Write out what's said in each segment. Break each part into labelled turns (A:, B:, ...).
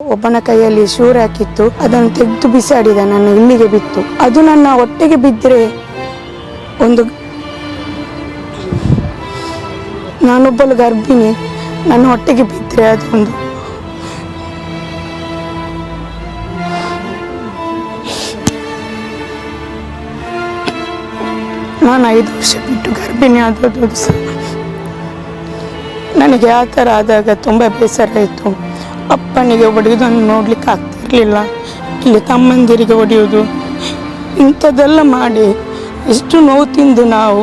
A: ಒಬ್ಬನ ಕೈಯಲ್ಲಿ ಶೂರ್ ಹಾಕಿತ್ತು, ಅದನ್ನು ತೆಗೆದು ಬಿಸಾಡಿದ ನನ್ನ ಇಲ್ಲಿಗೆ ಬಿತ್ತು. ಅದು ನನ್ನ ಹೊಟ್ಟೆಗೆ ಬಿದ್ದರೆ ಒಂದು ನಾನೊಬ್ಬಳು ಗರ್ಭಿಣಿ, ನನ್ನ ಹೊಟ್ಟೆಗೆ ಬಿದ್ದರೆ ಅದೊಂದು ನಾನು ಐದು ವರ್ಷ ಬಿಟ್ಟು ಗರ್ಭಿಣಿ ಆದದ್ದು ನನಗೆ ಆ ಥರ ಆದಾಗ ತುಂಬ ಬೇಸರ ಆಯಿತು. ಅಪ್ಪನಿಗೆ ಹೊಡೆಯೋದನ್ನು ನೋಡ್ಲಿಕ್ಕೆ ಆಗ್ತಿರ್ಲಿಲ್ಲ. ಇಲ್ಲಿ ತಮ್ಮಂದಿರಿಗೆ ಹೊಡೆಯೋದು ಇಂಥದ್ದೆಲ್ಲ ಮಾಡಿ ಎಷ್ಟು ನೋವು ತಿಂದು ನಾವು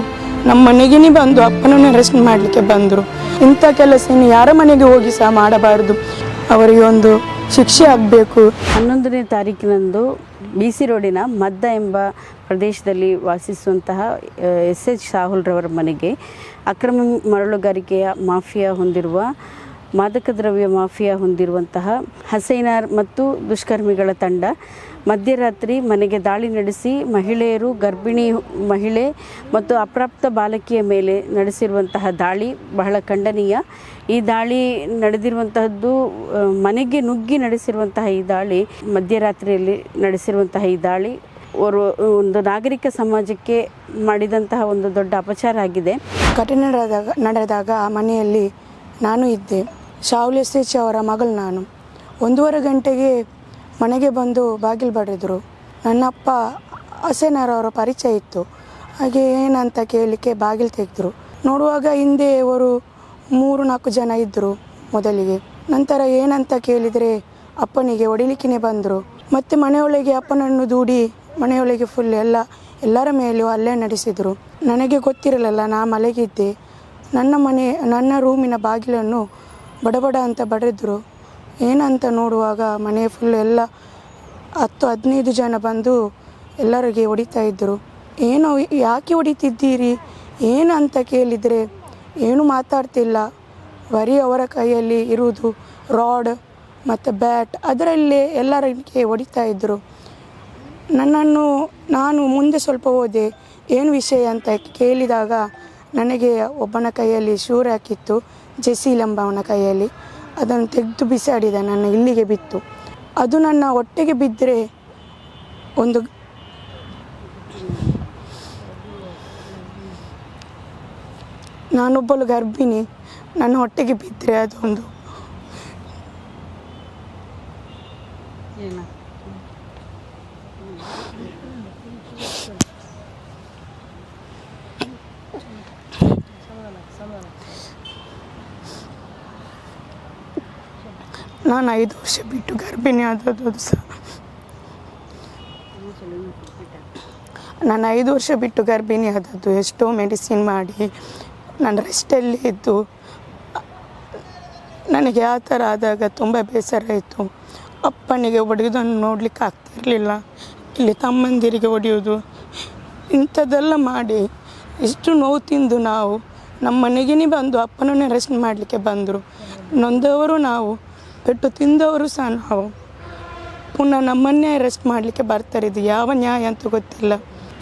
A: ನಮ್ಮ ಮನೆಗೇನೆ ಬಂದು ಅಪ್ಪನನ್ನು ಅರೆಸ್ಟ್ ಮಾಡಲಿಕ್ಕೆ ಬಂದರು. ಇಂಥ ಕೆಲಸ ಯಾರ ಮನೆಗೆ ಹೋಗಿ ಸಹ ಮಾಡಬಾರದು. ಅವರಿಗೆ ಒಂದು ಶಿಕ್ಷೆ ಆಗಬೇಕು.
B: ಹನ್ನೊಂದನೇ ತಾರೀಕಿನಂದು ಬಿ ಸಿ ರೋಡಿನ ಮದ್ದ ಎಂಬ ಪ್ರದೇಶದಲ್ಲಿ ವಾಸಿಸುವಂತಹ ಎಸ್ ಎಚ್ ಸಾಹುಲ್ರವರ ಮನೆಗೆ ಅಕ್ರಮ ಮರಳುಗಾರಿಕೆಯ ಮಾಫಿಯಾ ಹೊಂದಿರುವ ಮಾದಕ ದ್ರವ್ಯ ಮಾಫಿಯಾ ಹೊಂದಿರುವಂತಹ ಹಸೈನಾರ್ ಮತ್ತು ದುಷ್ಕರ್ಮಿಗಳ ತಂಡ ಮಧ್ಯರಾತ್ರಿ ಮನೆಗೆ ದಾಳಿ ನಡೆಸಿ ಮಹಿಳೆಯರು, ಗರ್ಭಿಣಿ ಮಹಿಳೆ ಮತ್ತು ಅಪ್ರಾಪ್ತ ಬಾಲಕಿಯ ಮೇಲೆ ನಡೆಸಿರುವಂತಹ ದಾಳಿ ಬಹಳ ಖಂಡನೀಯ. ಈ ದಾಳಿ ನಡೆದಿರುವಂತಹದ್ದು ಮನೆಗೆ ನುಗ್ಗಿ ನಡೆಸಿರುವಂತಹ ಈ ದಾಳಿ, ಮಧ್ಯರಾತ್ರಿಯಲ್ಲಿ ನಡೆಸಿರುವಂತಹ ಈ ದಾಳಿ ಒಂದು ನಾಗರಿಕ ಸಮಾಜಕ್ಕೆ ಮಾಡಿದಂತಹ ಒಂದು ದೊಡ್ಡ ಅಪಚಾರ ಆಗಿದೆ.
A: ಘಟನೆ ನಡೆದಾಗ ನಡೆದಾಗ ಮನೆಯಲ್ಲಿ ನಾನು ಇದ್ದೆ. ಶಾವ್ಲೆ ಎಸ್ ಅವರ ಮಗಳು ನಾನು. ಒಂದೂವರೆ ಗಂಟೆಗೆ ಮನೆಗೆ ಬಂದು ಬಾಗಿಲು ಬಡಿದ್ರು ನನ್ನಪ್ಪ ಹಸೇನರ್ ಅವರ ಪರಿಚಯ ಇತ್ತು. ಹಾಗೆ ಏನಂತ ಕೇಳಲಿಕ್ಕೆ ಬಾಗಿಲು ತೆಗೆದ್ರು. ನೋಡುವಾಗ ಹಿಂದೆ ಅವರು ಮೂರು ನಾಲ್ಕು ಜನ ಇದ್ದರು ಮೊದಲಿಗೆ. ನಂತರ ಏನಂತ ಕೇಳಿದರೆ ಅಪ್ಪನಿಗೆ ಹೊಡಿಲಿಕ್ಕೆ ಬಂದರು. ಮತ್ತು ಮನೆಯೊಳಗೆ ಅಪ್ಪನನ್ನು ದೂಡಿ ಮನೆಯೊಳಗೆ ಫುಲ್ ಎಲ್ಲ ಎಲ್ಲರ ಮೇಲೂ ಅಲ್ಲೇ ನಡೆಸಿದರು. ನನಗೆ ಗೊತ್ತಿರಲಿಲ್ಲ, ನಾ ಮಲಗಿದ್ದೆ. ನನ್ನ ಮನೆ, ನನ್ನ ರೂಮಿನ ಬಾಗಿಲನ್ನು ಬಡಬಡ ಅಂತ ಬಡಿದ್ರು ಏನಂತ ನೋಡುವಾಗ ಮನೆ ಫುಲ್ ಎಲ್ಲ ಹತ್ತು, ಹದಿನೈದು ಜನ ಬಂದು ಎಲ್ಲರಿಗೆ ಹೊಡಿತಾ ಇದ್ದರು ಏನು, ಯಾಕೆ ಹೊಡಿತಿದ್ದೀರಿ? ಏನು ಅಂತ ಕೇಳಿದರೆ, ಏನು ಮಾತಾಡ್ತಿಲ್ಲ. ಬರೀ ಅವರ ಕೈಯಲ್ಲಿ ಇರುವುದು ರಾಡ್ ಮತ್ತು ಬ್ಯಾಟ್, ಅದರಲ್ಲೇ ಎಲ್ಲರಿಗೆ ಹೊಡಿತಾ ಇದ್ದರು ನನ್ನನ್ನು ನಾನು ಮುಂದೆ ಸ್ವಲ್ಪ ಹೋದೆ. ಏನು ವಿಷಯ? ಅಂತ ಕೇಳಿದಾಗ ನನಗೆ ಒಬ್ಬನ ಕೈಯಲ್ಲಿ ಶೂರ್ ಹಾಕಿತ್ತು ಜೆಸಿಲಂಬ ಅವನ ಕೈಯಲ್ಲಿ. ಅದನ್ನು ತೆಗೆದು ಬಿಸಾಡಿದ ನನ್ನ ಇಲ್ಲಿಗೆ ಬಿತ್ತು. ಅದು ನನ್ನ ಹೊಟ್ಟೆಗೆ ಬಿದ್ದರೆ ಒಂದು ನಾನೊಬ್ಬಳು ಗರ್ಭಿಣಿ, ನನ್ನ ಹೊಟ್ಟೆಗೆ ಬಿದ್ದರೆ ಅದೊಂದು ನಾನು ಐದು ವರ್ಷ ಬಿಟ್ಟು ಗರ್ಭಿಣಿ ಆದದ್ದು ಅದು ಸಹ. ನಾನು ಐದು ವರ್ಷ ಬಿಟ್ಟು ಗರ್ಭಿಣಿ ಆದದ್ದು, ಎಷ್ಟೋ ಮೆಡಿಸಿನ್ ಮಾಡಿ, ನಾನು ರೆಸ್ಟಲ್ಲಿ ಇದ್ದು, ನನಗೆ ಆ ಥರ ಆದಾಗ ತುಂಬ ಬೇಸರ ಆಯಿತು. ಅಪ್ಪನಿಗೆ ಹೊಡೆಯೋದನ್ನು ನೋಡಲಿಕ್ಕೆ ಆಗ್ತಿರಲಿಲ್ಲ. ಇಲ್ಲಿ ತಮ್ಮಂದಿರಿಗೆ ಹೊಡೆಯೋದು, ಇಂಥದ್ದೆಲ್ಲ ಮಾಡಿ ಎಷ್ಟು ನೋವು ತಿಂದು ನಾವು ನಮ್ಮ ಮನೆಗೇ ಬಂದು ಅಪ್ಪನನ್ನೇ ಅರೆಸ್ಟ್ ಮಾಡಲಿಕ್ಕೆ ಬಂದರು. ನೊಂದವರು ನಾವು, ಪೆಟ್ಟು ತಿಂದವರು ಸಹ ನಾವು. ಪುನಃ ನಮ್ಮನ್ನೇ ಅರೆಸ್ಟ್ ಮಾಡಲಿಕ್ಕೆ ಬರ್ತಾರೆ. ಇದು ಯಾವ ನ್ಯಾಯ ಅಂತ ಗೊತ್ತಿಲ್ಲ.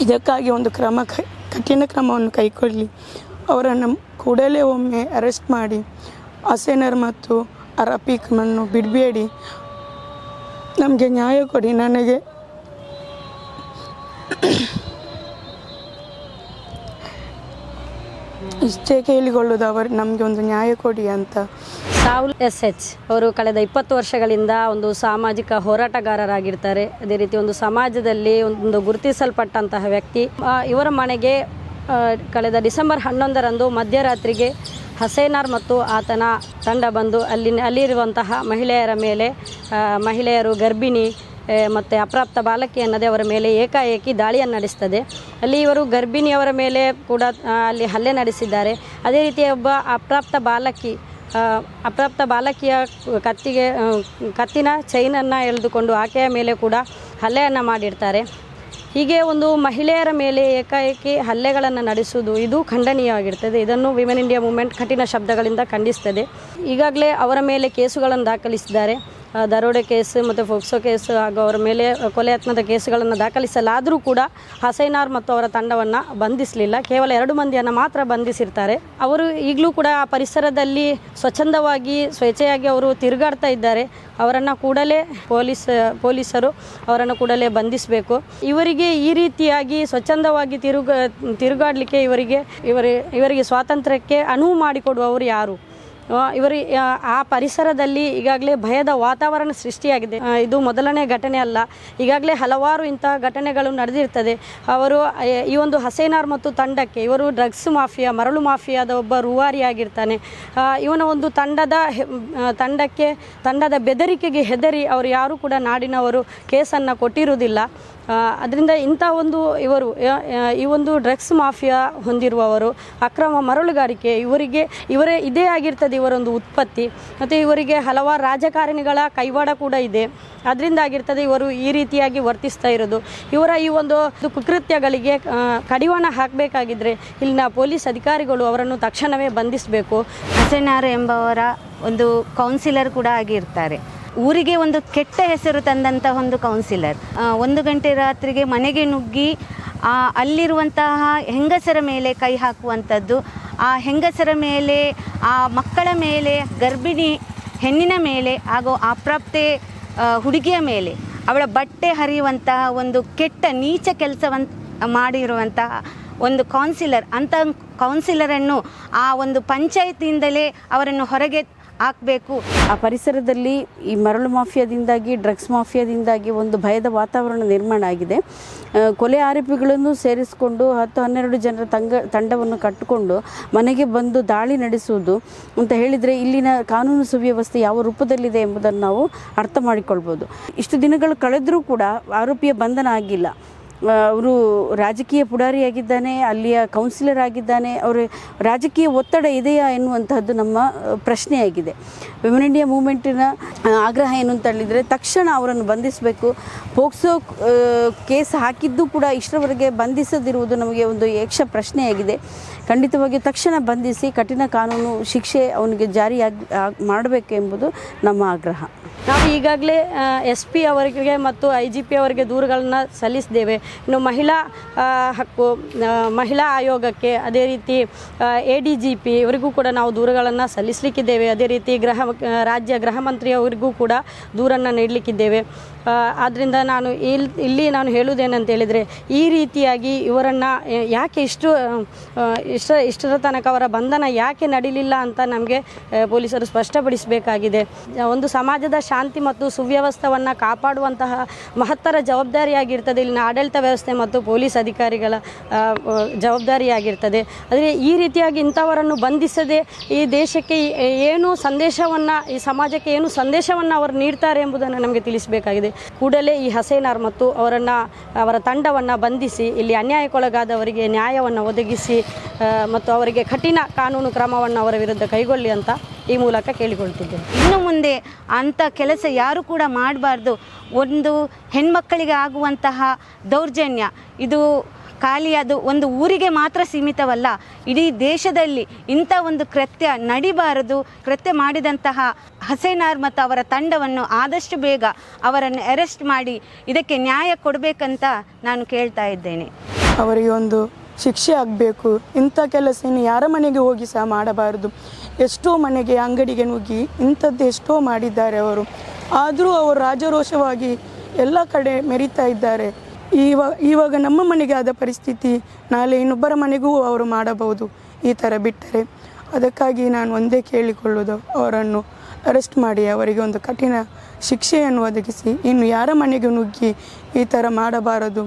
A: ಇದಕ್ಕಾಗಿ ಒಂದು ಕ್ರಮ ಕಠಿಣ ಕ್ರಮವನ್ನು ಕೈಗೊಳ್ಳಿ ಅವರನ್ನು ಕೂಡಲೇ ಒಮ್ಮೆ ಅರೆಸ್ಟ್ ಮಾಡಿ, ಅಸೇನರ್ ಮತ್ತು ಆ ರಫೀಕ್ನನ್ನು ಬಿಡಬೇಡಿ. ನಮಗೆ ನ್ಯಾಯ ಕೊಡಿ. ನನಗೆ ಇಷ್ಟೇ ಕೇಳಿಕೊಳ್ಳೋದು, ಅವರು ನಮಗೆ ಒಂದು ನ್ಯಾಯ ಕೊಡಿ ಅಂತ.
C: ಸಾವುಲ್ ಎಸ್ ಎಚ್ ಅವರು ಕಳೆದ ಇಪ್ಪತ್ತು ವರ್ಷಗಳಿಂದ ಒಂದು ಸಾಮಾಜಿಕ ಹೋರಾಟಗಾರರಾಗಿರ್ತಾರೆ. ಅದೇ ರೀತಿ ಒಂದು ಸಮಾಜದಲ್ಲಿ ಒಂದು ಗುರುತಿಸಲ್ಪಟ್ಟಂತಹ ವ್ಯಕ್ತಿ. ಇವರ ಮನೆಗೆ ಕಳೆದ ಡಿಸೆಂಬರ್ ಹನ್ನೊಂದರಂದು ಮಧ್ಯರಾತ್ರಿಗೆ ಹಸೇನಾರ್ ಮತ್ತು ಆತನ ತಂಡ ಬಂದು ಅಲ್ಲಿ, ಅಲ್ಲಿರುವಂತಹ ಮಹಿಳೆಯರ ಮೇಲೆ ಮಹಿಳೆಯರು ಗರ್ಭಿಣಿ ಮತ್ತು ಅಪ್ರಾಪ್ತ ಬಾಲಕಿ ಅನ್ನದೇ ಅವರ ಮೇಲೆ ಏಕಾಏಕಿ ದಾಳಿಯನ್ನು ನಡೆಸ್ತದೆ. ಅಲ್ಲಿ ಇವರು ಗರ್ಭಿಣಿಯವರ ಮೇಲೆ ಕೂಡ ಅಲ್ಲಿ ಹಲ್ಲೆ ನಡೆಸಿದ್ದಾರೆ. ಅದೇ ರೀತಿ ಒಬ್ಬ ಅಪ್ರಾಪ್ತ ಬಾಲಕಿ ಅಪ್ರಾಪ್ತ ಬಾಲಕಿಯ ಕತ್ತಿಗೆ ಕತ್ತಿನ ಚೈನನ್ನು ಎಳೆದುಕೊಂಡು ಆಕೆಯ ಮೇಲೆ ಕೂಡ ಹಲ್ಲೆಯನ್ನು ಮಾಡಿರ್ತಾರೆ. ಹೀಗೆ ಒಂದು ಮಹಿಳೆಯರ ಮೇಲೆ ಏಕಾಏಕಿ ಹಲ್ಲೆಗಳನ್ನು ನಡೆಸುವುದು ಇದು ಖಂಡನೀಯವಾಗಿರ್ತದೆ. ಇದನ್ನು ವಿಮೆನ್ ಇಂಡಿಯಾ ಮೂವ್ಮೆಂಟ್ ಕಠಿಣ ಶಬ್ದಗಳಿಂದ ಖಂಡಿಸ್ತದೆ. ಈಗಾಗಲೇ ಅವರ ಮೇಲೆ ಕೇಸುಗಳನ್ನು ದಾಖಲಿಸಿದ್ದಾರೆ. ದರೋಡೆ ಕೇಸ್ ಮತ್ತು ಫೋಕ್ಸೋ ಕೇಸ್ ಹಾಗೂ ಅವರ ಮೇಲೆ ಕೊಲೆ ಯತ್ನದ ಕೇಸುಗಳನ್ನು ದಾಖಲಿಸಲಾದರೂ ಕೂಡ ಹಸೈನಾರ್ ಮತ್ತು ಅವರ ತಂಡವನ್ನು ಬಂಧಿಸಲಿಲ್ಲ. ಕೇವಲ ಎರಡು ಮಂದಿಯನ್ನು ಮಾತ್ರ ಬಂಧಿಸಿರ್ತಾರೆ. ಅವರು ಈಗಲೂ ಕೂಡ ಆ ಪರಿಸರದಲ್ಲಿ ಸ್ವಚ್ಛಂದವಾಗಿ, ಸ್ವೇಚ್ಛೆಯಾಗಿ ಅವರು ತಿರುಗಾಡ್ತಾ ಇದ್ದಾರೆ. ಅವರನ್ನು ಕೂಡಲೇ ಪೊಲೀಸ್, ಪೊಲೀಸರು ಅವರನ್ನು ಕೂಡಲೇ ಬಂಧಿಸಬೇಕು. ಇವರಿಗೆ ಈ ರೀತಿಯಾಗಿ ಸ್ವಚ್ಛಂದವಾಗಿ ತಿರುಗ, ತಿರುಗಾಡಲಿಕ್ಕೆ ಇವರಿಗೆ, ಇವರ, ಇವರಿಗೆ ಸ್ವಾತಂತ್ರ್ಯಕ್ಕೆ ಅನುವು ಮಾಡಿಕೊಡುವವರು ಯಾರು? ಇವರು ಆ, ಪರಿಸರದಲ್ಲಿ ಈಗಾಗಲೇ ಭಯದ ವಾತಾವರಣ ಸೃಷ್ಟಿಯಾಗಿದೆ. ಇದು ಮೊದಲನೇ ಘಟನೆ ಅಲ್ಲ. ಈಗಾಗಲೇ ಹಲವಾರು ಇಂತಹ ಘಟನೆಗಳು ನಡೆದಿರ್ತದೆ. ಅವರು ಈ ಒಂದು ಹಸೇನಾರ್ ಮತ್ತು ತಂಡಕ್ಕೆ ಇವರು ಡ್ರಗ್ಸ್ ಮಾಫಿಯಾ ಮರಳು ಮಾಫಿಯಾದ ಒಬ್ಬ ರೂವಾರಿಯಾಗಿರ್ತಾನೆ ಇವನ ಒಂದು ತಂಡದ ತಂಡಕ್ಕೆ ತಂಡದ ಬೆದರಿಕೆಗೆ ಹೆದರಿ ಅವರು ಯಾರೂ ಕೂಡ ನಾಡಿನವರು ಕೇಸನ್ನು ಕೊಟ್ಟಿರುವುದಿಲ್ಲ. ಅದರಿಂದ ಇಂಥ ಒಂದು ಇವರು ಈ ಒಂದು ಡ್ರಗ್ಸ್ ಮಾಫಿಯಾ ಹೊಂದಿರುವವರು, ಅಕ್ರಮ ಮರಳುಗಾರಿಕೆ, ಇವರಿಗೆ, ಇವರೇ ಇದೇ ಆಗಿರ್ತದೆ ಇವರೊಂದು ಉತ್ಪತ್ತಿ. ಮತ್ತು ಇವರಿಗೆ ಹಲವಾರು ರಾಜಕಾರಣಿಗಳ ಕೈವಾಡ ಕೂಡ ಇದೆ. ಅದರಿಂದ ಆಗಿರ್ತದೆ ಇವರು ಈ ರೀತಿಯಾಗಿ ವರ್ತಿಸ್ತಾ ಇರೋದು. ಇವರ ಈ ಒಂದು ಕುಕೃತ್ಯಗಳಿಗೆ ಕಡಿವಾಣ ಹಾಕಬೇಕಾಗಿದ್ದರೆ ಇಲ್ಲಿನ ಪೊಲೀಸ್ ಅಧಿಕಾರಿಗಳು ಅವರನ್ನು ತಕ್ಷಣವೇ ಬಂಧಿಸಬೇಕು.
D: ಹಸೆನಾರ್ ಎಂಬವರ ಒಂದು ಕೌನ್ಸಿಲರ್ ಕೂಡ ಆಗಿರ್ತಾರೆ. ಊರಿಗೆ ಒಂದು ಕೆಟ್ಟ ಹೆಸರು ತಂದಂತಹ ಒಂದು ಕೌನ್ಸಿಲರ್ ಒಂದು ಗಂಟೆ ರಾತ್ರಿಗೆ ಮನೆಗೆ ನುಗ್ಗಿ ಆ, ಅಲ್ಲಿರುವಂತಹ ಹೆಂಗಸರ ಮೇಲೆ ಕೈ ಹಾಕುವಂಥದ್ದು ಆ ಹೆಂಗಸರ ಮೇಲೆ ಆ ಮಕ್ಕಳ ಮೇಲೆ ಗರ್ಭಿಣಿ ಹೆಣ್ಣಿನ ಮೇಲೆ ಹಾಗೂ ಅಪ್ರಾಪ್ತೆ ಹುಡುಗಿಯ ಮೇಲೆ ಅವಳ ಬಟ್ಟೆ ಹರಿಯುವಂತಹ ಒಂದು ಕೆಟ್ಟ ನೀಚ ಕೆಲಸವನ್ ಮಾಡಿರುವಂತಹ ಒಂದು ಕೌನ್ಸಿಲರ್ ಅಂಥ ಕೌನ್ಸಿಲರನ್ನು ಆ ಒಂದು ಪಂಚಾಯತಿಯಿಂದಲೇ ಅವರನ್ನು ಹೊರಗೆ ಹಾಕಬೇಕು.
B: ಆ ಪರಿಸರದಲ್ಲಿ ಈ ಮರಳು ಮಾಫಿಯಾದಿಂದಾಗಿ, ಡ್ರಗ್ಸ್ ಮಾಫಿಯಾದಿಂದಾಗಿ ಒಂದು ಭಯದ ವಾತಾವರಣ ನಿರ್ಮಾಣ ಆಗಿದೆ. ಕೊಲೆ ಆರೋಪಿಗಳನ್ನು ಸೇರಿಸಿಕೊಂಡು ಹತ್ತು ಹನ್ನೆರಡು ಜನರ ತಂಗ, ತಂಡವನ್ನು ಕಟ್ಟಿಕೊಂಡು ಮನೆಗೆ ಬಂದು ದಾಳಿ ನಡೆಸುವುದು ಅಂತ ಹೇಳಿದರೆ ಇಲ್ಲಿನ ಕಾನೂನು ಸುವ್ಯವಸ್ಥೆ ಯಾವ ರೂಪದಲ್ಲಿದೆ ಎಂಬುದನ್ನು ನಾವು ಅರ್ಥ ಮಾಡಿಕೊಳ್ಬೋದು. ಇಷ್ಟು ದಿನಗಳು ಕಳೆದರೂ ಕೂಡ ಆರೋಪಿಯ ಬಂಧನ ಆಗಿಲ್ಲ. ಅವರು ರಾಜಕೀಯ ಪುಡಾರಿಯಾಗಿದ್ದಾನೆ ಅಲ್ಲಿಯ ಕೌನ್ಸಿಲರ್ ಆಗಿದ್ದಾನೆ, ಅವರ ರಾಜಕೀಯ ಒತ್ತಡ ಇದೆಯಾ ಎನ್ನುವಂತಹದ್ದು ನಮ್ಮ ಪ್ರಶ್ನೆಯಾಗಿದೆ. ವಿಮೆನ್ ಇಂಡಿಯಾ ಮೂಮೆಂಟಿನ ಆಗ್ರಹ ಏನು ಅಂತ ಹೇಳಿದರೆ, ತಕ್ಷಣ ಅವರನ್ನು ಬಂಧಿಸಬೇಕು. ಪೋಕ್ಸೋ ಕೇಸ್ ಹಾಕಿದ್ದು ಕೂಡ ಇಷ್ಟರವರೆಗೆ ಬಂಧಿಸದಿರುವುದು ನಮಗೆ ಒಂದು ಯಕ್ಷ ಪ್ರಶ್ನೆಯಾಗಿದೆ. ಖಂಡಿತವಾಗಿ ತಕ್ಷಣ ಬಂಧಿಸಿ ಕಠಿಣ ಕಾನೂನು ಶಿಕ್ಷೆ ಅವನಿಗೆ ಜಾರಿಯಾಗಿ ಮಾಡಬೇಕು ಎಂಬುದು ನಮ್ಮ ಆಗ್ರಹ.
C: ನಾವು ಈಗಾಗಲೇ ಎಸ್ ಪಿ ಅವರಿಗೆ ಮತ್ತು ಐ ಜಿ ಪಿ ಅವರಿಗೆ ದೂರುಗಳನ್ನು ಸಲ್ಲಿಸಿದ್ದೇವೆ. ಇನ್ನು ಮಹಿಳಾ ಹಕ್ಕು ಮಹಿಳಾ ಆಯೋಗಕ್ಕೆ ಅದೇ ರೀತಿ ಎ ಡಿ ಜಿ ಪಿ ಇವರಿಗೂ ಕೂಡ ನಾವು ದೂರುಗಳನ್ನು ಸಲ್ಲಿಸಲಿಕ್ಕಿದ್ದೇವೆ. ಅದೇ ರೀತಿ ಗೃಹ ರಾಜ್ಯ ಗೃಹ ಮಂತ್ರಿಯವರಿಗೂ ಕೂಡ ದೂರನ್ನು ನೀಡಲಿಕ್ಕಿದ್ದೇವೆ. ಆದ್ದರಿಂದ ನಾನು ಇಲ್ಲಿ ಇಲ್ಲಿ ನಾನು ಹೇಳುವುದೇನಂತ ಹೇಳಿದರೆ, ಈ ರೀತಿಯಾಗಿ ಇವರನ್ನು ಯಾಕೆ ಇಷ್ಟು ಇಷ್ಟ, ಇಷ್ಟರ ತನಕ ಅವರ ಬಂಧನ ಯಾಕೆ ನಡೀಲಿಲ್ಲ ಅಂತ ನಮಗೆ ಪೊಲೀಸರು ಸ್ಪಷ್ಟಪಡಿಸಬೇಕಾಗಿದೆ. ಒಂದು ಸಮಾಜದ ಶಾಂತಿ ಮತ್ತು ಸುವ್ಯವಸ್ಥವನ್ನು ಕಾಪಾಡುವಂತಹ ಮಹತ್ತರ ಜವಾಬ್ದಾರಿಯಾಗಿರ್ತದೆ. ಇಲ್ಲಿನ ಆಡಳಿತ ವ್ಯವಸ್ಥೆ ಮತ್ತು ಪೊಲೀಸ್ ಅಧಿಕಾರಿಗಳ ಜವಾಬ್ದಾರಿಯಾಗಿರ್ತದೆ. ಆದರೆ ಈ ರೀತಿಯಾಗಿ ಇಂಥವರನ್ನು ಬಂಧಿಸದೆ ಈ ದೇಶಕ್ಕೆ ಏನು ಸಂದೇಶವನ್ನು, ಈ ಸಮಾಜಕ್ಕೆ ಏನು ಸಂದೇಶವನ್ನು ಅವರು ನೀಡ್ತಾರೆ ಎಂಬುದನ್ನು ನಮಗೆ ತಿಳಿಸಬೇಕಾಗಿದೆ. ಕೂಡಲೇ ಈ ಹಸೇನಾರ್ ಮತ್ತು ಅವರನ್ನು, ಅವರ ತಂಡವನ್ನು ಬಂಧಿಸಿ, ಇಲ್ಲಿ ಅನ್ಯಾಯಕ್ಕೊಳಗಾದವರಿಗೆ ನ್ಯಾಯವನ್ನು ಒದಗಿಸಿ ಮತ್ತು ಅವರಿಗೆ ಕಠಿಣ ಕಾನೂನು ಕ್ರಮವನ್ನು ಅವರ ವಿರುದ್ಧ ಕೈಗೊಳ್ಳಿ ಅಂತ ಈ ಮೂಲಕ ಕೇಳಿಕೊಳ್ತಿದ್ದೇನೆ.
D: ಇನ್ನು ಮುಂದೆ ಅಂಥ ಕೆಲಸ ಯಾರು ಕೂಡ ಮಾಡಬಾರ್ದು. ಒಂದು ಹೆಣ್ಮಕ್ಕಳಿಗೆ ಆಗುವಂತಹ ದೌರ್ಜನ್ಯ, ಇದು ಖಾಲಿ ಅದು ಒಂದು ಊರಿಗೆ ಮಾತ್ರ ಸೀಮಿತವಲ್ಲ, ಇಡೀ ದೇಶದಲ್ಲಿ ಇಂಥ ಒಂದು ಕೃತ್ಯ ನಡಿಬಾರದು. ಕೃತ್ಯ ಮಾಡಿದಂತಹ ಹಸೇನಾರ್ ಮತ್ತು ಅವರ ತಂಡವನ್ನು ಆದಷ್ಟು ಬೇಗ ಅವರನ್ನು ಅರೆಸ್ಟ್ ಮಾಡಿ ಇದಕ್ಕೆ ನ್ಯಾಯ ಕೊಡಬೇಕಂತ ನಾನು ಕೇಳ್ತಾ ಇದ್ದೇನೆ.
A: ಅವರಿಗೆ ಒಂದು ಶಿಕ್ಷೆ ಆಗಬೇಕು. ಇಂಥ ಕೆಲಸ ಇನ್ನು ಯಾರ ಮನೆಗೆ ಹೋಗಿ ಸಹ ಮಾಡಬಾರದು. ಎಷ್ಟೋ ಮನೆಗೆ ಅಂಗಡಿಗೆ ನುಗ್ಗಿ ಇಂಥದ್ದು ಎಷ್ಟೋ ಮಾಡಿದ್ದಾರೆ ಅವರು. ಆದರೂ ಅವರು ರಾಜರೋಷವಾಗಿ ಎಲ್ಲ ಕಡೆ ಮೆರಿತಾ ಇದ್ದಾರೆ. ಇವಾಗ ಇವಾಗ ನಮ್ಮ ಮನೆಗೆ ಆದ ಪರಿಸ್ಥಿತಿ ನಾಳೆ ಇನ್ನೊಬ್ಬರ ಮನೆಗೂ ಅವರು ಮಾಡಬಹುದು. ಈ ಥರ ಬಿಟ್ಟರೆ ಅದಕ್ಕಾಗಿ ನಾನು ಒಂದೇ ಕೇಳಿಕೊಳ್ಳೋದು ಅವರನ್ನು ಅರೆಸ್ಟ್ ಮಾಡಿ, ಅವರಿಗೆ ಒಂದು ಕಠಿಣ ಶಿಕ್ಷೆಯನ್ನು ಒದಗಿಸಿ, ಇನ್ನು ಯಾರ ಮನೆಗೆ ನುಗ್ಗಿ ಈ ಥರ ಮಾಡಬಾರದು.